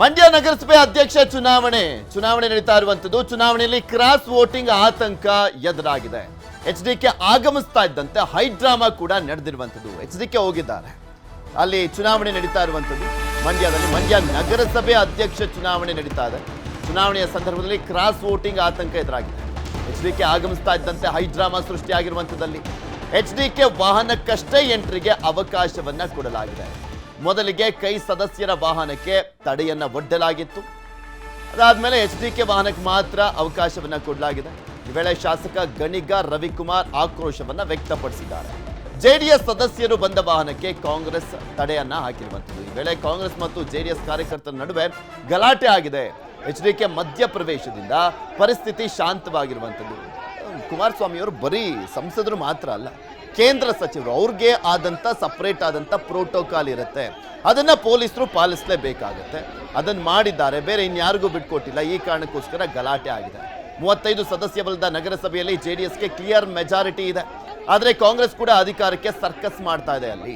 ಮಂಡ್ಯ ನಗರಸಭೆ ಅಧ್ಯಕ್ಷ ಚುನಾವಣೆ. ಚುನಾವಣೆ ನಡೀತಾ ಇರುವಂತದ್ದು. ಚುನಾವಣೆಯಲ್ಲಿ ಕ್ರಾಸ್ ವೋಟಿಂಗ್ ಆತಂಕ ಎದುರಾಗಿದೆ. ಎಚ್ ಡಿ ಕೆ ಆಗಮಿಸ್ತಾ ಇದ್ದಂತೆ ಹೈಡ್ರಾಮಾ ಕೂಡ ನಡೆದಿರುವಂತದ್ದು. ಎಚ್ ಡಿ ಕೆ ಹೋಗಿದ್ದಾರೆ. ಅಲ್ಲಿ ಚುನಾವಣೆ ನಡೀತಾ ಇರುವಂತದ್ದು. ಮಂಡ್ಯದಲ್ಲಿ ಮಂಡ್ಯ ನಗರಸಭೆ ಅಧ್ಯಕ್ಷ ಚುನಾವಣೆ ನಡೀತಾ ಇದೆ. ಚುನಾವಣೆಯ ಸಂದರ್ಭದಲ್ಲಿ ಕ್ರಾಸ್ ವೋಟಿಂಗ್ ಆತಂಕ ಎದುರಾಗಿದೆ. ಎಚ್ ಡಿ ಕೆ ಆಗಮಿಸ್ತಾ ಇದ್ದಂತೆ ಹೈಡ್ರಾಮಾ ಸೃಷ್ಟಿಯಾಗಿರುವಂಥದ್ದಲ್ಲಿ ಎಚ್ ಡಿ ಕೆ ವಾಹನಕ್ಕಷ್ಟೇ ಎಂಟ್ರಿಗೆ ಅವಕಾಶವನ್ನ ಕೊಡಲಾಗಿದೆ. ಮೊದಲಿಗೆ ಕೈ ಸದಸ್ಯರ ವಾಹನಕ್ಕೆ ತಡೆಯನ್ನ ಒಡ್ಡಲಾಗಿತ್ತು. ಅದಾದ್ಮೇಲೆ ಎಚ್ ಡಿ ಕೆ ವಾಹನಕ್ಕೆ ಮಾತ್ರ ಅವಕಾಶವನ್ನ ಕೊಡಲಾಗಿದೆ. ಈ ವೇಳೆ ಶಾಸಕ ಗಣಿಗ ರವಿಕುಮಾರ್ ಆಕ್ರೋಶವನ್ನ ವ್ಯಕ್ತಪಡಿಸಿದ್ದಾರೆ. ಜೆಡಿಎಸ್ ಸದಸ್ಯರು ಬಂದ ವಾಹನಕ್ಕೆ ಕಾಂಗ್ರೆಸ್ ತಡೆಯನ್ನ ಹಾಕಿರುವಂಥದ್ದು. ಈ ವೇಳೆ ಕಾಂಗ್ರೆಸ್ ಮತ್ತು ಜೆಡಿಎಸ್ ಕಾರ್ಯಕರ್ತರ ನಡುವೆ ಗಲಾಟೆ ಆಗಿದೆ. ಎಚ್ ಡಿ ಕೆ ಮಧ್ಯಪ್ರವೇಶದಿಂದ ಪರಿಸ್ಥಿತಿ ಶಾಂತವಾಗಿರುವಂಥದ್ದು. ಕುಮಾರಸ್ವಾಮಿಯವರು ಬರೀ ಸಂಸದರು ಮಾತ್ರ ಅಲ್ಲ ಕೇಂದ್ರ ಸಚಿವರು, ಅವ್ರಿಗೆ ಆದಂಥ ಸಪ್ರೇಟ್ ಆದಂಥ ಪ್ರೋಟೋಕಾಲ್ ಇರುತ್ತೆ. ಅದನ್ನು ಪೊಲೀಸರು ಪಾಲಿಸಲೇಬೇಕಾಗತ್ತೆ. ಅದನ್ನು ಮಾಡಿದ್ದಾರೆ, ಬೇರೆ ಇನ್ಯಾರಿಗೂ ಬಿಟ್ಕೊಟ್ಟಿಲ್ಲ. ಈ ಕಾರಣಕ್ಕೋಸ್ಕರ ಗಲಾಟೆ ಆಗಿದೆ. ಮೂವತ್ತೈದು ಸದಸ್ಯ ಬಲದ ನಗರಸಭೆಯಲ್ಲಿ ಜೆ ಡಿ ಎಸ್ಗೆ ಕ್ಲಿಯರ್ ಮೆಜಾರಿಟಿ ಇದೆ. ಆದರೆ ಕಾಂಗ್ರೆಸ್ ಕೂಡ ಅಧಿಕಾರಕ್ಕೆ ಸರ್ಕಸ್ ಮಾಡ್ತಾ ಇದೆ ಅಲ್ಲಿ.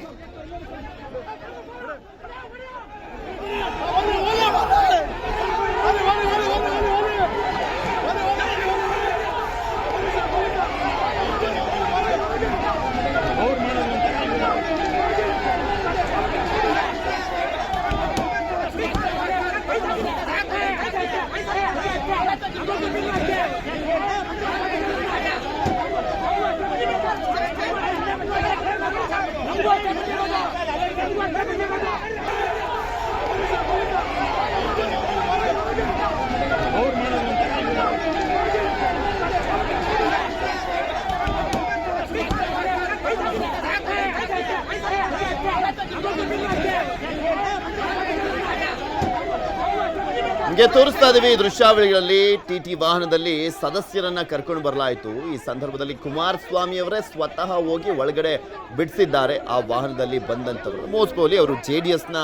ನಿಮಗೆ ತೋರಿಸ್ತಾ ಇದೀವಿ ದೃಶ್ಯಾವಳಿಗಳಲ್ಲಿ ಟಿ ಟಿ ವಾಹನದಲ್ಲಿ ಸದಸ್ಯರನ್ನ ಕರ್ಕೊಂಡು ಬರಲಾಯಿತು. ಈ ಸಂದರ್ಭದಲ್ಲಿ ಕುಮಾರಸ್ವಾಮಿ ಅವರೇ ಸ್ವತಃ ಹೋಗಿ ಒಳಗಡೆ ಬಿಡಿಸಿದ್ದಾರೆ. ಆ ವಾಹನದಲ್ಲಿ ಬಂದಂಥವ್ರು ಮೋಸ್ಟ್ಲಿ ಅವರು ಜೆ ಡಿ ಎಸ್ನ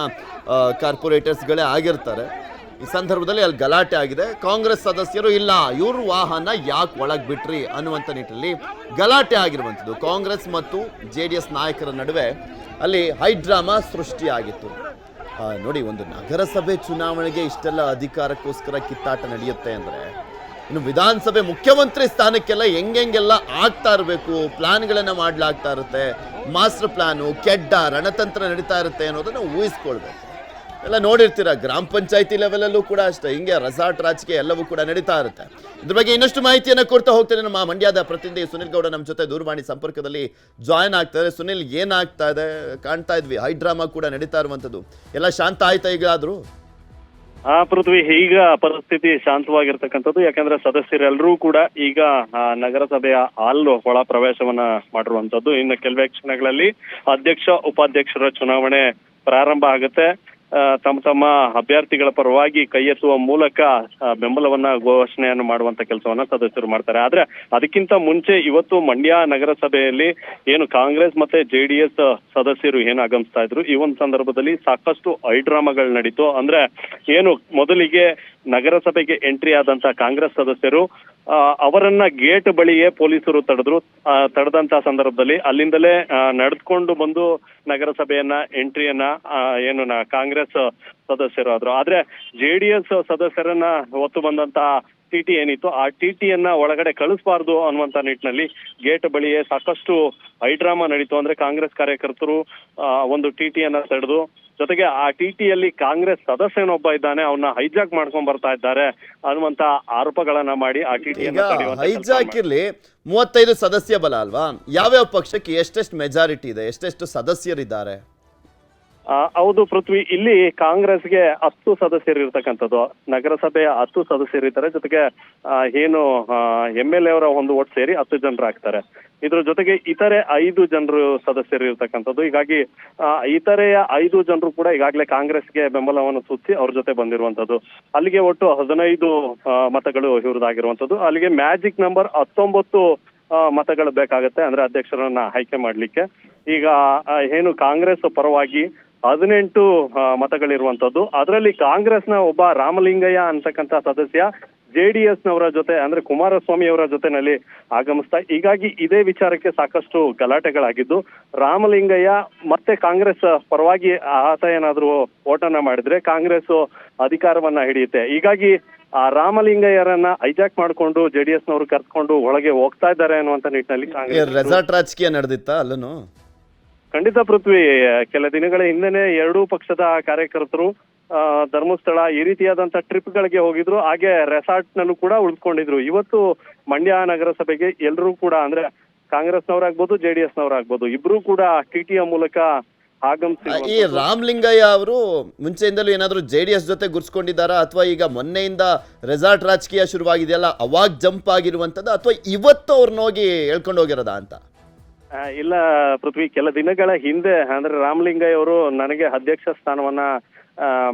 ಕಾರ್ಪೊರೇಟರ್ಸ್ಗಳೇ ಆಗಿರ್ತಾರೆ. ಈ ಸಂದರ್ಭದಲ್ಲಿ ಅಲ್ಲಿ ಗಲಾಟೆ ಆಗಿದೆ. ಕಾಂಗ್ರೆಸ್ ಸದಸ್ಯರು, ಇಲ್ಲ, ಇವ್ರ ವಾಹನ ಯಾಕೆ ಒಳಗೆ ಬಿಟ್ರಿ ಅನ್ನುವಂಥ ನಿಟ್ಟಿನಲ್ಲಿ ಗಲಾಟೆ ಆಗಿರುವಂಥದ್ದು. ಕಾಂಗ್ರೆಸ್ ಮತ್ತು ಜೆ ಡಿ ಎಸ್ ನಾಯಕರ ನಡುವೆ ಅಲ್ಲಿ ಹೈಡ್ರಾಮಾ ಸೃಷ್ಟಿಯಾಗಿತ್ತು. ನೋಡಿ, ಒಂದು ನಗರಸಭೆ ಚುನಾವಣೆಗೆ ಇಷ್ಟೆಲ್ಲ ಅಧಿಕಾರಕ್ಕೋಸ್ಕರ ಕಿತ್ತಾಟ ನಡೆಯುತ್ತೆ ಅಂದರೆ ಇನ್ನು ವಿಧಾನಸಭೆ ಮುಖ್ಯಮಂತ್ರಿ ಸ್ಥಾನಕ್ಕೆಲ್ಲ ಹೆಂಗೆಂಗೆಲ್ಲ ಆಗ್ತಾ ಇರಬೇಕು, ಪ್ಲಾನ್ಗಳನ್ನ ಮಾಡಲಾಗ್ತಾ ಇರುತ್ತೆ, ಮಾಸ್ಟರ್ ಪ್ಲಾನು, ಕೆಡ್ಡ, ರಣತಂತ್ರ ನಡೀತಾ ಇರುತ್ತೆ ಅನ್ನೋದನ್ನು ಊಹಿಸ್ಕೊಳ್ಬೇಕು. ಎಲ್ಲ ನೋಡಿರ್ತೀರ, ಗ್ರಾಮ ಪಂಚಾಯತಿ ಲೆವೆಲಲ್ಲೂ ಕೂಡ ಅಷ್ಟೇ, ಹಿಂಗೆ ರೆಸಾರ್ಟ್ ರಾಜಕೀಯ ಎಲ್ಲವೂ ಕೂಡ ನಡೀತಾ ಇರುತ್ತೆ. ಇದ್ರ ಬಗ್ಗೆ ಇನ್ನಷ್ಟು ಮಾಹಿತಿಯನ್ನು ಕೊಡ್ತಾ ಹೋಗ್ತೇನೆ ನಮ್ಮ ಮಂಡ್ಯದ ಪ್ರತಿನಿಧಿ ಸುನಿಲ್ ಗೌಡ ನಮ್ಮ ಜೊತೆ ದೂರವಾಣಿ ಸಂಪರ್ಕದಲ್ಲಿ ಜಾಯ್ನ್ ಆಗ್ತಾರೆ ಸುನಿಲ್, ಏನಾಗ್ತಾ ಇದೆ? ಕಾಣ್ತಾ ಇದ್ವಿ ಹೈಡ್ರಾಮಾ ಕೂಡ ನಡೀತಾ ಇರುವಂಥದ್ದು. ಎಲ್ಲ ಶಾಂತ ಆಯ್ತಾ ಈಗ ಆದ್ರೂ ಆ ಪೃಥ್ವಿ, ಈಗ ಪರಿಸ್ಥಿತಿ ಶಾಂತವಾಗಿರ್ತಕ್ಕಂಥದ್ದು. ಯಾಕಂದ್ರೆ ಸದಸ್ಯರೆಲ್ಲರೂ ಕೂಡ ಈಗ ನಗರಸಭೆಯ ಹಾಲ್ ಒಳ ಪ್ರವೇಶವನ್ನ ಮಾಡಿರುವಂತದ್ದು ಇನ್ನು ಕೆಲವೇ ಕ್ಷಣಗಳಲ್ಲಿ ಅಧ್ಯಕ್ಷ, ಉಪಾಧ್ಯಕ್ಷರ ಚುನಾವಣೆ ಪ್ರಾರಂಭ ಆಗುತ್ತೆ. ತಮ್ಮ ತಮ್ಮ ಅಭ್ಯರ್ಥಿಗಳ ಪರವಾಗಿ ಕೈ ಎತ್ತುವ ಮೂಲಕ ಬೆಂಬಲವನ್ನ ಘೋಷಣೆಯನ್ನು ಮಾಡುವಂತ ಕೆಲಸವನ್ನ ಸದಸ್ಯರು ಮಾಡ್ತಾರೆ. ಆದ್ರೆ ಅದಕ್ಕಿಂತ ಮುಂಚೆ ಇವತ್ತು ಮಂಡ್ಯ ನಗರಸಭೆಯಲ್ಲಿ ಏನು ಕಾಂಗ್ರೆಸ್ ಮತ್ತೆ ಜೆಡಿಎಸ್ ಸದಸ್ಯರು ಏನು ಆಗಮಿಸ್ತಾ ಇದ್ರು, ಈ ಒಂದು ಸಂದರ್ಭದಲ್ಲಿ ಸಾಕಷ್ಟು ಐಡ್ರಾಮಾಗಳು ನಡೀತು. ಅಂದ್ರೆ ಏನು ಮೊದಲಿಗೆ ನಗರಸಭೆಗೆ ಎಂಟ್ರಿ ಆದಂತ ಕಾಂಗ್ರೆಸ್ ಸದಸ್ಯರು ಅವರನ್ನ ಗೇಟ್ ಬಳಿಯೇ ಪೊಲೀಸರು ತಡೆದ್ರು. ತಡೆದಂತ ಸಂದರ್ಭದಲ್ಲಿ ಅಲ್ಲಿಂದಲೇ ನಡೆದುಕೊಂಡು ಬಂದು ನಗರಸಭೆಯನ್ನ, ಎಂಟ್ರಿಯನ್ನ ಏನು ಕಾಂಗ್ರೆಸ್ ಸದಸ್ಯರು ಆದ್ರು ಆದ್ರೆ ಜೆಡಿಎಸ್ ಸದಸ್ಯರನ್ನ ಹೊತ್ತು ಬಂದಂತ ಟಿ ಟಿ ಏನಿತ್ತು ಆ ಟಿಟಿಯನ್ನ ಒಳಗಡೆ ಕಳಿಸಬಾರ್ದು ಅನ್ನುವಂತ ನಿಟ್ಟಿನಲ್ಲಿ ಗೇಟ್ ಬಳಿಯೇ ಸಾಕಷ್ಟು ಹೈಡ್ರಾಮಾ ನಡೀತು. ಅಂದ್ರೆ ಕಾಂಗ್ರೆಸ್ ಕಾರ್ಯಕರ್ತರು ಒಂದು ಟಿಟಿಯನ್ನ ತಡೆದು ಜೊತೆಗೆ ಆ ಟಿಟಿಯಲ್ಲಿ ಕಾಂಗ್ರೆಸ್ ಕಾಂಗ್ರೆಸ್ ಸದಸ್ಯನೊಬ್ಬ ಇದ್ದಾನೆ ಅವನ್ನ ಹೈಜಾಕ್ ಮಾಡ್ಕೊಂಡ್ ಬರ್ತಾ ಇದ್ದಾರೆ ಅನ್ನುವಂತ ಆರೋಪಗಳನ್ನ ಮಾಡಿ ಆ ಹೈಜಾಕ್ ಇರ್ಲಿ ಮೂವತ್ತೈದು ಸದಸ್ಯ ಬಲ ಅಲ್ವಾ? ಯಾವ್ಯಾವ ಪಕ್ಷಕ್ಕೆ ಎಷ್ಟೆಷ್ಟು ಮೆಜಾರಿಟಿ ಇದೆ ಎಷ್ಟೆಷ್ಟು ಸದಸ್ಯರಿದ್ದಾರೆ? ಹೌದು ಪೃಥ್ವಿ ಇಲ್ಲಿ ಕಾಂಗ್ರೆಸ್ಗೆ ಹತ್ತು ಸದಸ್ಯರು ಇರ್ತಕ್ಕಂಥದ್ದು. ನಗರಸಭೆಯ ಹತ್ತು ಸದಸ್ಯರಿದ್ದಾರೆ ಜೊತೆಗೆ ಆ, ಏನು ಎಂ ಎಲ್ ಎ ಅವರ ಒಂದು ಓಟ್ ಸೇರಿ ಹತ್ತು ಜನರು ಆಗ್ತಾರೆ. ಇದ್ರ ಜೊತೆಗೆ ಇತರೆ ಐದು ಜನರು ಸದಸ್ಯರು ಇರ್ತಕ್ಕಂಥದ್ದು. ಹೀಗಾಗಿ ಇತರೆಯ ಐದು ಜನರು ಕೂಡ ಈಗಾಗಲೇ ಕಾಂಗ್ರೆಸ್ಗೆ ಬೆಂಬಲವನ್ನು ಸೂಚಿಸಿ ಅವ್ರ ಜೊತೆ ಬಂದಿರುವಂಥದ್ದು. ಅಲ್ಲಿಗೆ ಒಟ್ಟು ಹದಿನೈದು ಮತಗಳು ಇವ್ರದ್ದಾಗಿರುವಂತದ್ದು ಅಲ್ಲಿಗೆ ಮ್ಯಾಜಿಕ್ ನಂಬರ್ ಹತ್ತೊಂಬತ್ತು ಮತಗಳು ಬೇಕಾಗುತ್ತೆ. ಅಂದ್ರೆ ಅಧ್ಯಕ್ಷರನ್ನ ಆಯ್ಕೆ ಮಾಡ್ಲಿಕ್ಕೆ. ಈಗ ಏನು ಕಾಂಗ್ರೆಸ್ ಪರವಾಗಿ ಹದಿನೆಂಟು ಮತಗಳಿರುವಂತದ್ದು ಅದರಲ್ಲಿ ಕಾಂಗ್ರೆಸ್ನ ಒಬ್ಬ ರಾಮಲಿಂಗಯ್ಯ ಅಂತಕ್ಕಂಥ ಸದಸ್ಯ ಜೆ ಡಿ ಎಸ್ ನವರ ಜೊತೆ, ಅಂದ್ರೆ ಕುಮಾರಸ್ವಾಮಿ ಅವರ ಜೊತೆನಲ್ಲಿ ಆಗಮಿಸ್ತಾ, ಹೀಗಾಗಿ ಇದೇ ವಿಚಾರಕ್ಕೆ ಸಾಕಷ್ಟು ಗಲಾಟೆಗಳಾಗಿದ್ದು, ರಾಮಲಿಂಗಯ್ಯ ಮತ್ತೆ ಕಾಂಗ್ರೆಸ್ ಪರವಾಗಿ ಆತ ಏನಾದ್ರು ಓಟನ್ನ ಮಾಡಿದ್ರೆ ಕಾಂಗ್ರೆಸ್ ಅಧಿಕಾರವನ್ನ ಹಿಡಿಯುತ್ತೆ. ಹೀಗಾಗಿ, ಆ, ರಾಮಲಿಂಗಯ್ಯರನ್ನ ಹೈಜಾಕ್ ಮಾಡಿಕೊಂಡು ಜೆ ಡಿ ಎಸ್ ನವರು ಕರ್ಕೊಂಡು ಒಳಗೆ ಹೋಗ್ತಾ ಇದ್ದಾರೆ ಅನ್ನುವಂತ ನಿಟ್ಟಿನಲ್ಲಿ ಕಾಂಗ್ರೆಸ್ ರೆಸಾರ್ಟ್ ರಾಜಕೀಯ ನಡೆದಿತ್ತಾ ಅಲ್ಲೂ ಖಂಡಿತ ಪೃಥ್ವಿ, ಕೆಲ ದಿನಗಳ ಹಿಂದೆನೆ ಎರಡೂ ಪಕ್ಷದ ಕಾರ್ಯಕರ್ತರು ಧರ್ಮಸ್ಥಳ ಈ ರೀತಿಯಾದಂತ ಟ್ರಿಪ್ ಗಳಿಗೆ ಹೋಗಿದ್ರು. ಹಾಗೆ ರೆಸಾರ್ಟ್ ನಲ್ಲೂ ಕೂಡ ಉಳಿದುಕೊಂಡಿದ್ರು ಇವತ್ತು ಮಂಡ್ಯ ನಗರಸಭೆಗೆ ಎಲ್ಲರೂ ಕೂಡ ಅಂದ್ರೆ ಕಾಂಗ್ರೆಸ್ನವರಾಗ್ಬೋದು, ಜೆ ಡಿ ಎಸ್ನವರಾಗ್ಬೋದು, ಇಬ್ರು ಕೂಡ ಟಿಟಿಯ ಮೂಲಕ ಈ ಆಗಮಿಸಿ ರಾಮಲಿಂಗಯ್ಯ ಅವರು ಮುಂಚೆಯಿಂದಲೂ ಏನಾದರೂ ಜೆ ಡಿ ಎಸ್ ಜೊತೆ ಗುರ್ಸ್ಕೊಂಡಿದ್ದಾರಾ? ಅಥವಾ ಈಗ ಮೊನ್ನೆಯಿಂದ ರೆಸಾರ್ಟ್ ರಾಜಕೀಯ ಶುರುವಾಗಿದೆಯಲ್ಲ, ಅವಾಗ ಜಂಪ್ ಆಗಿರುವಂತದ್ದು ಅಥವಾ ಇವತ್ತು ಅವ್ರನ್ನ ಹೋಗಿ ಹೇಳ್ಕೊಂಡು ಹೋಗಿರೋದಾ ಅಂತ? ಇಲ್ಲ ಪೃಥ್ವಿ, ಕೆಲ ದಿನಗಳ ಹಿಂದೆ ಅಂದ್ರೆ ರಾಮಲಿಂಗಯ್ಯ ಅವರು ನನಗೆ ಅಧ್ಯಕ್ಷ ಸ್ಥಾನವನ್ನ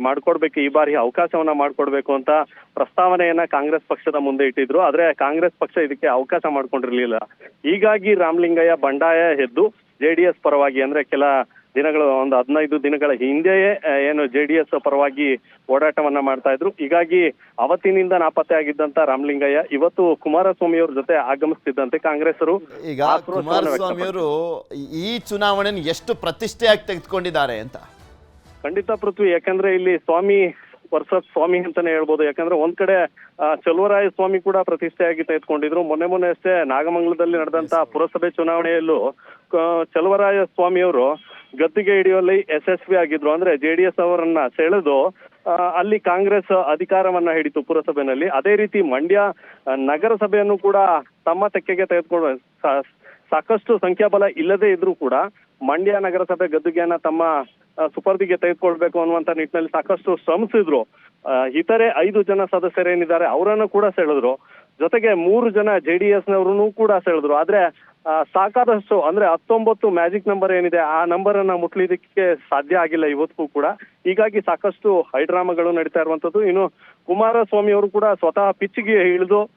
ಮಾಡ್ಕೊಡ್ಬೇಕು, ಈ ಬಾರಿ ಅವಕಾಶವನ್ನ ಮಾಡ್ಕೊಡ್ಬೇಕು ಅಂತ ಪ್ರಸ್ತಾವನೆಯನ್ನ ಕಾಂಗ್ರೆಸ್ ಪಕ್ಷದ ಮುಂದೆ ಇಟ್ಟಿದ್ರು. ಆದ್ರೆ ಕಾಂಗ್ರೆಸ್ ಪಕ್ಷ ಇದಕ್ಕೆ ಅವಕಾಶ ಮಾಡ್ಕೊಂಡಿರ್ಲಿಲ್ಲ. ಹೀಗಾಗಿ ರಾಮಲಿಂಗಯ್ಯ ಬಂಡಾಯ ಎದ್ದು ಜೆಡಿಎಸ್ ಪರವಾಗಿ ಅಂದ್ರೆ ಕೆಲ ದಿನಗಳು ಒಂದು ಹದಿನೈದು ದಿನಗಳ ಹಿಂದೆಯೇ ಏನು ಜೆ ಡಿ ಎಸ್ ಪರವಾಗಿ ಓಡಾಟವನ್ನ ಮಾಡ್ತಾ ಇದ್ರು. ಹೀಗಾಗಿ ಅವತ್ತಿನಿಂದ ನಾಪತ್ತೆ ಆಗಿದ್ದಂತ ರಾಮಲಿಂಗಯ್ಯ ಇವತ್ತು ಕುಮಾರಸ್ವಾಮಿ ಅವ್ರ ಜೊತೆ ಆಗಮಿಸ್ತಿದ್ದಂತೆ ಕಾಂಗ್ರೆಸ್ರು ಈಗ ಆಕ್ರೋಶವನ್ನ ಕುಮಾರಸ್ವಾಮಿ ಅವರು ಈ ಚುನಾವಣೆಯನ್ನು ಎಷ್ಟು ಪ್ರತಿಷ್ಠೆಯಾಗಿ ತೆಗೆದುಕೊಂಡಿದ್ದಾರೆ ಅಂತ? ಖಂಡಿತ ಪೃಥ್ವಿ ಯಾಕಂದ್ರೆ ಇಲ್ಲಿ ಸ್ವಾಮಿ ವರ್ಸಸ್ ಸ್ವಾಮಿ ಅಂತಾನೆ ಹೇಳ್ಬೋದು. ಯಾಕಂದ್ರೆ ಒಂದ್ ಕಡೆ ಚಲುವರಾಯ ಸ್ವಾಮಿ ಕೂಡ ಪ್ರತಿಷ್ಠೆಯಾಗಿ ತೆಗೆದುಕೊಂಡಿದ್ರು ಮೊನ್ನೆ ಮೊನ್ನೆ ಅಷ್ಟೇ ನಾಗಮಂಗಲದಲ್ಲಿ ನಡೆದಂತ ಪುರಸಭೆ ಚುನಾವಣೆಯಲ್ಲೂ ಚಲುವರಾಯ ಸ್ವಾಮಿ ಅವರು ಗದ್ದಿಗೆ ಹಿಡಿಯುವಲ್ಲಿ ಯಶಸ್ವಿ ಆಗಿದ್ರು. ಅಂದ್ರೆ ಜೆ ಡಿ ಎಸ್ ಅವರನ್ನ ಸೆಳೆದು ಅಲ್ಲಿ ಕಾಂಗ್ರೆಸ್ ಅಧಿಕಾರವನ್ನ ಹಿಡಿತು ಪುರಸಭೆನಲ್ಲಿ. ಅದೇ ರೀತಿ ಮಂಡ್ಯ ನಗರಸಭೆಯನ್ನು ಕೂಡ ತಮ್ಮ ತೆಕ್ಕೆಗೆ ತೆಗೆದುಕೊಂಡು ಸಾಕಷ್ಟು ಸಂಖ್ಯಾಬಲ ಇಲ್ಲದೆ ಇದ್ರೂ ಕೂಡ ಮಂಡ್ಯ ನಗರಸಭೆ ಗದ್ದುಗೆಯನ್ನ ತಮ್ಮ ಸುಪರ್ದಿಗೆ ತೆಗೆದುಕೊಳ್ಬೇಕು ಅನ್ನುವಂತ ನಿಟ್ಟಿನಲ್ಲಿ ಸಾಕಷ್ಟು ಶ್ರಮಿಸಿದ್ರು. ಇತರೆ ಐದು ಜನ ಸದಸ್ಯರೇನಿದ್ದಾರೆ ಅವರನ್ನು ಕೂಡ ಸೆಳೆದ್ರು. ಜೊತೆಗೆ ಮೂರು ಜನ ಜೆ ಡಿ ಕೂಡ ಸೆಳೆದ್ರು. ಆದ್ರೆ ಸಾಕಾದಷ್ಟು, ಅಂದ್ರೆ ಹತ್ತೊಂಬತ್ತು ಮ್ಯಾಜಿಕ್ ನಂಬರ್ ಏನಿದೆ, ಆ ನಂಬರ್ ಅನ್ನ ಮುಟ್ಲಿದಕ್ಕೆ ಸಾಧ್ಯ ಆಗಿಲ್ಲ ಇವತ್ತಿಗೂ ಕೂಡ. ಹೀಗಾಗಿ ಸಾಕಷ್ಟು ಹೈಡ್ರಾಮಾಗಳು ನಡೀತಾ ಇರುವಂತದ್ದು ಇನ್ನು ಕುಮಾರಸ್ವಾಮಿ ಅವರು ಕೂಡ ಸ್ವತಃ ಪಿಚ್ಗೆ ಇಳಿದು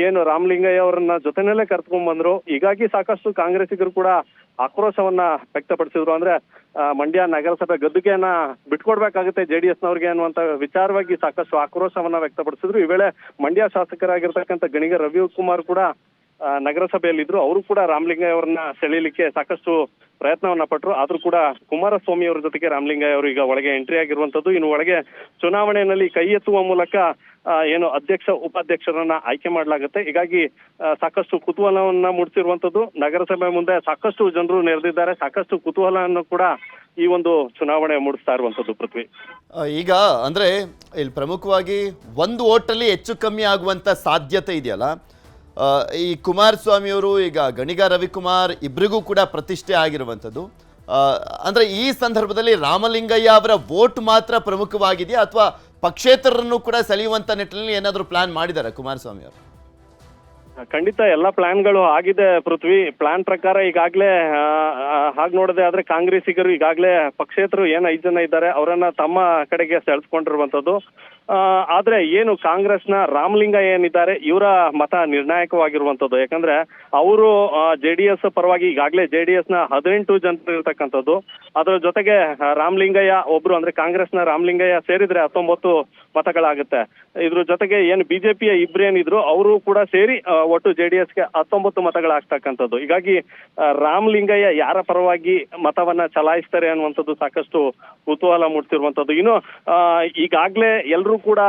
ಏನು ರಾಮಲಿಂಗಯ್ಯ ಅವರನ್ನ ಜೊತೆನಲ್ಲೇ ಕರ್ಕೊಂಡ್ ಬಂದ್ರು. ಹೀಗಾಗಿ ಸಾಕಷ್ಟು ಕಾಂಗ್ರೆಸ್ಸಿಗರು ಕೂಡ ಆಕ್ರೋಶವನ್ನ ವ್ಯಕ್ತಪಡಿಸಿದ್ರು ಅಂದ್ರೆ ಮಂಡ್ಯ ನಗರಸಭೆ ಗದ್ದುಗೆಯನ್ನ ಬಿಟ್ಕೊಡ್ಬೇಕಾಗುತ್ತೆ ಜೆ ಡಿ ಎಸ್ನವ್ರಿಗೆ ಅನ್ನುವಂತ ವಿಚಾರವಾಗಿ ಸಾಕಷ್ಟು ಆಕ್ರೋಶವನ್ನ ವ್ಯಕ್ತಪಡಿಸಿದ್ರು. ಈ ವೇಳೆ ಮಂಡ್ಯ ಶಾಸಕರಾಗಿರ್ತಕ್ಕಂಥ ಗಣಿಗ ರವಿಕುಮಾರ್ ಕೂಡ ನಗರಸಭೆಯಲ್ಲಿದ್ರು, ಅವರು ಕೂಡ ರಾಮಲಿಂಗಯ್ಯ ಅವರನ್ನ ಸೆಳೀಲಿಕ್ಕೆ ಸಾಕಷ್ಟು ಪ್ರಯತ್ನವನ್ನ ಪಟ್ಟರು ಆದ್ರೂ ಕೂಡ ಕುಮಾರಸ್ವಾಮಿ ಅವರ ಜೊತೆಗೆ ರಾಮಲಿಂಗಯ್ಯ ಅವರು ಈಗ ಒಳಗೆ ಎಂಟ್ರಿ ಆಗಿರುವಂತದ್ದು. ಇನ್ನು ಒಳಗೆ ಚುನಾವಣೆಯಲ್ಲಿ ಕೈ ಎತ್ತುವ ಮೂಲಕ ಏನು ಅಧ್ಯಕ್ಷ, ಉಪಾಧ್ಯಕ್ಷರನ್ನ ಆಯ್ಕೆ ಮಾಡಲಾಗುತ್ತೆ. ಹೀಗಾಗಿ ಸಾಕಷ್ಟು ಕುತೂಹಲವನ್ನ ಮೂಡಿಸಿರುವಂತದ್ದು. ನಗರಸಭೆ ಮುಂದೆ ಸಾಕಷ್ಟು ಜನರು ನೆರೆದಿದ್ದಾರೆ. ಸಾಕಷ್ಟು ಕುತೂಹಲವನ್ನು ಕೂಡ ಈ ಒಂದು ಚುನಾವಣೆ ಮೂಡಿಸ್ತಾ ಇರುವಂತದ್ದು ಪೃಥ್ವಿ. ಈಗ ಅಂದ್ರೆ ಇಲ್ಲಿ ಪ್ರಮುಖವಾಗಿ ಒಂದು ಓಟಲ್ಲಿ ಹೆಚ್ಚು ಕಮ್ಮಿ ಆಗುವಂತ ಸಾಧ್ಯತೆ ಇದೆಯಲ್ಲ? ಈ ಕುಮಾರಸ್ವಾಮಿಯವರು ಈಗ ಗಣಿಗ ರವಿಕುಮಾರ್ ಇಬ್ರಿಗೂ ಕೂಡ ಪ್ರತಿಷ್ಠೆ ಆಗಿರುವಂಥದ್ದು. ಅಂದರೆ ಈ ಸಂದರ್ಭದಲ್ಲಿ ರಾಮಲಿಂಗಯ್ಯ ಅವರ ವೋಟ್ ಮಾತ್ರ ಪ್ರಮುಖವಾಗಿದೆಯಾ ಅಥವಾ ಪಕ್ಷೇತರರನ್ನು ಕೂಡ ಸೆಳೆಯುವಂಥ ನಿಟ್ಟಿನಲ್ಲಿ ಏನಾದರೂ ಪ್ಲಾನ್ ಮಾಡಿದ್ದಾರೆ ಕುಮಾರಸ್ವಾಮಿ ಅವರು ಖಂಡಿತ ಎಲ್ಲ ಪ್ಲಾನ್ಗಳು ಆಗಿದೆ ಪೃಥ್ವಿ. ಪ್ಲಾನ್ ಪ್ರಕಾರ ಈಗಾಗಲೇ ಹಾಗೆ ನೋಡದೆ ಆದ್ರೆ ಕಾಂಗ್ರೆಸ್ಸಿಗರು ಈಗಾಗಲೇ ಪಕ್ಷೇತರು ಏನ್ ಐದು ಜನ ಇದ್ದಾರೆ ಅವರನ್ನ ತಮ್ಮ ಕಡೆಗೆ ಸೆಳೆಸ್ಕೊಂಡಿರುವಂತದ್ದು ಆ, ಆದ್ರೆ ಏನು ಕಾಂಗ್ರೆಸ್ನ ರಾಮಲಿಂಗ ಏನಿದ್ದಾರೆ, ಇವರ ಮತ ನಿರ್ಣಾಯಕವಾಗಿರುವಂತದ್ದು ಯಾಕಂದ್ರೆ ಅವರು ಜೆ ಡಿ ಎಸ್ ಪರವಾಗಿ ಈಗಾಗಲೇ ಜೆ ಡಿ ಎಸ್ನ ಹದಿನೆಂಟು ಜನರು ಇರ್ತಕ್ಕಂಥದ್ದು. ಅದರ ಜೊತೆಗೆ ರಾಮಲಿಂಗಯ್ಯ ಒಬ್ರು ಅಂದ್ರೆ ಕಾಂಗ್ರೆಸ್ನ ರಾಮಲಿಂಗಯ್ಯ ಸೇರಿದ್ರೆ ಹತ್ತೊಂಬತ್ತು ಮತಗಳಾಗುತ್ತೆ. ಇದ್ರ ಜೊತೆಗೆ ಏನು ಬಿಜೆಪಿಯ ಇಬ್ರೇನಿದ್ರು, ಅವರು ಕೂಡ ಸೇರಿ ಒಟ್ಟು ಜೆ ಡಿ ಎಸ್ಗೆ ಹತ್ತೊಂಬತ್ತು ಮತಗಳಾಗ್ತಕ್ಕಂಥದ್ದು. ಹೀಗಾಗಿ ರಾಮಲಿಂಗಯ್ಯ ಯಾರ ಪರವಾಗಿ ಮತವನ್ನ ಚಲಾಯಿಸ್ತಾರೆ ಅನ್ನುವಂಥದ್ದು ಸಾಕಷ್ಟು ಕುತೂಹಲ ಮೂಡ್ತಿರುವಂತದ್ದು ಇನ್ನು ಈಗಾಗ್ಲೇ ಎಲ್ಲರೂ ಕೂಡ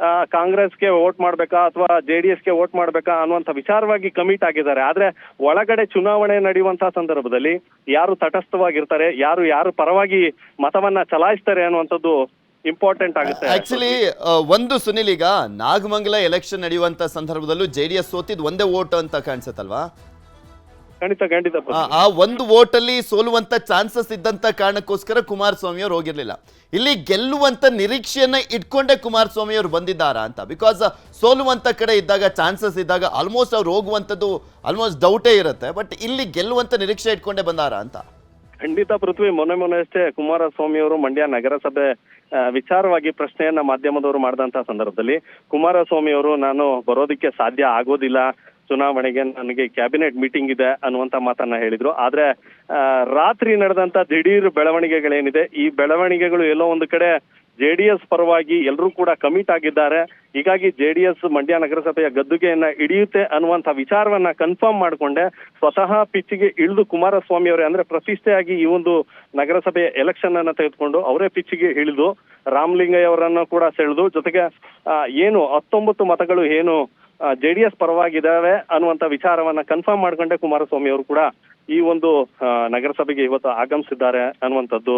ಆ, ಕಾಂಗ್ರೆಸ್ಗೆ ವೋಟ್ ಮಾಡ್ಬೇಕಾ ಅಥವಾ ಜೆ ಡಿ ಎಸ್ಗೆ ವೋಟ್ ಮಾಡ್ಬೇಕಾ ಅನ್ನುವಂತ ವಿಚಾರವಾಗಿ ಕಮಿಟ್ ಆಗಿದ್ದಾರೆ. ಆದ್ರೆ ಒಳಗಡೆ ಚುನಾವಣೆ ನಡೆಯುವಂತಹ ಸಂದರ್ಭದಲ್ಲಿ ಯಾರು ತಟಸ್ಥವಾಗಿರ್ತಾರೆ ಯಾರು ಯಾರು ಪರವಾಗಿ ಮತವನ್ನ ಚಲಾಯಿಸ್ತಾರೆ ಅನ್ನುವಂಥದ್ದು ಇಂಪಾರ್ಟೆಂಟ್ ಆಗುತ್ತೆ. ಆಕ್ಚುಲಿ ಒಂದು ಸುನಿಲ್ ಈಗ ನಾಗಮಂಗಲ ಎಲೆಕ್ಷನ್ ನಡೆಯುವಂತ ಸಂದರ್ಭದಲ್ಲೂ ಜೆ ಡಿ ಎಸ್ ಸೋತಿದ್ ಒಂದೇ ವೋಟ್ ಅಂತ ಕಾಣಿಸುತ್ತಲ್ವಾ? ಖಂಡಿತ ಖಂಡಿತ ಆ, ಒಂದು ವೋಟಲ್ಲಿ ಸೋಲುವಂತ ಚಾನ್ಸಸ್ ಇದ್ದಂತ ಕಾರಣಕ್ಕೋಸ್ಕರ ಕುಮಾರಸ್ವಾಮಿ ಅವರು ಹೋಗಿರ್ಲಿಲ್ಲ. ಇಲ್ಲಿ ಗೆಲ್ಲುವಂತ ನಿರೀಕ್ಷೆಯನ್ನ ಇಟ್ಕೊಂಡೇ ಕುಮಾರಸ್ವಾಮಿ ಅವರು ಬಂದಿದ್ದಾರಾ ಅಂತ. ಬಿಕಾಸ್ ಸೋಲುವಂತ ಕಡೆ ಇದ್ದಾಗ ಚಾನ್ಸಸ್ ಇದ್ದಾಗ ಆಲ್ಮೋಸ್ಟ್ ಅವ್ರು ಹೋಗುವಂತದ್ದು ಆಲ್ಮೋಸ್ಟ್ ಡೌಟೇ ಇರುತ್ತೆ. ಬಟ್ ಇಲ್ಲಿ ಗೆಲ್ಲುವಂತ ನಿರೀಕ್ಷೆ ಇಟ್ಕೊಂಡೇ ಬಂದಾರಾ ಅಂತ? ಖಂಡಿತ ಪೃಥ್ವಿ ಮೊನ್ನೆ ಮೊನ್ನೆ ಅಷ್ಟೇ ಕುಮಾರಸ್ವಾಮಿ ಅವರು ಮಂಡ್ಯ ನಗರಸಭೆ ವಿಚಾರವಾಗಿ ಪ್ರಶ್ನೆಯನ್ನ ಮಾಧ್ಯಮದವರು ಮಾಡಿದಂತಹ ಸಂದರ್ಭದಲ್ಲಿ ಕುಮಾರಸ್ವಾಮಿ ಅವರು ನಾನು ಬರೋದಕ್ಕೆ ಸಾಧ್ಯ ಆಗೋದಿಲ್ಲ. ಚುನಾವಣೆಗೆ ನನಗೆ ಕ್ಯಾಬಿನೆಟ್ ಮೀಟಿಂಗ್ ಇದೆ ಅನ್ನುವಂತ ಮಾತನ್ನ ಹೇಳಿದ್ರು. ಆದ್ರೆ ರಾತ್ರಿ ನಡೆದಂತ ದಿಢೀರ್ ಬೆಳವಣಿಗೆಗಳೇನಿದೆ, ಈ ಬೆಳವಣಿಗೆಗಳು ಎಲ್ಲೋ ಒಂದು ಕಡೆ ಜೆ ಡಿ ಎಸ್ ಪರವಾಗಿ ಎಲ್ಲರೂ ಕೂಡ ಕಮಿಟ್ ಆಗಿದ್ದಾರೆ. ಹೀಗಾಗಿ ಜೆ ಡಿ ಎಸ್ ಮಂಡ್ಯ ನಗರಸಭೆಯ ಗದ್ದುಗೆಯನ್ನ ಹಿಡಿಯುತ್ತೆ ಅನ್ನುವಂತ ವಿಚಾರವನ್ನ ಕನ್ಫರ್ಮ್ ಮಾಡಿಕೊಂಡೆ. ಸ್ವತಃ ಪಿಚ್ಗೆ ಇಳಿದು ಕುಮಾರಸ್ವಾಮಿ ಅವರೇ ಅಂದ್ರೆ ಪ್ರತಿಷ್ಠೆಯಾಗಿ ಈ ಒಂದು ನಗರಸಭೆಯ ಎಲೆಕ್ಷನ್ ಅನ್ನ ತೆಗೆದುಕೊಂಡು ಅವರೇ ಪಿಚ್ಗೆ ಇಳಿದು, ರಾಮಲಿಂಗಯ್ಯ ಅವರನ್ನು ಕೂಡ ಸೆಳೆದು, ಜೊತೆಗೆ ಏನು ಹತ್ತೊಂಬತ್ತು ಮತಗಳು ಏನು ಜೆ ಡಿ ಎಸ್ ಪರವಾಗಿದ್ದಾವೆ ಅನ್ನುವಂತ ವಿಚಾರವನ್ನ ಕನ್ಫರ್ಮ್ ಮಾಡ್ಕೊಂಡೆ ಕುಮಾರಸ್ವಾಮಿ ಅವರು ಕೂಡ ಈ ಒಂದು ನಗರಸಭೆಗೆ ಇವತ್ತು ಆಗಮಿಸಿದ್ದಾರೆ ಅನ್ನುವಂಥದ್ದು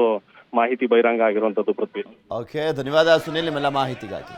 ಮಾಹಿತಿ ಬಹಿರಂಗ ಆಗಿರುವಂತದ್ದು ಪೃಥ್ವಿ ಓಕೆ ಧನ್ಯವಾದ ಸುನಿಲ್, ನಿಮ್ಮೆಲ್ಲ ಮಾಹಿತಿಗಾಗಿ.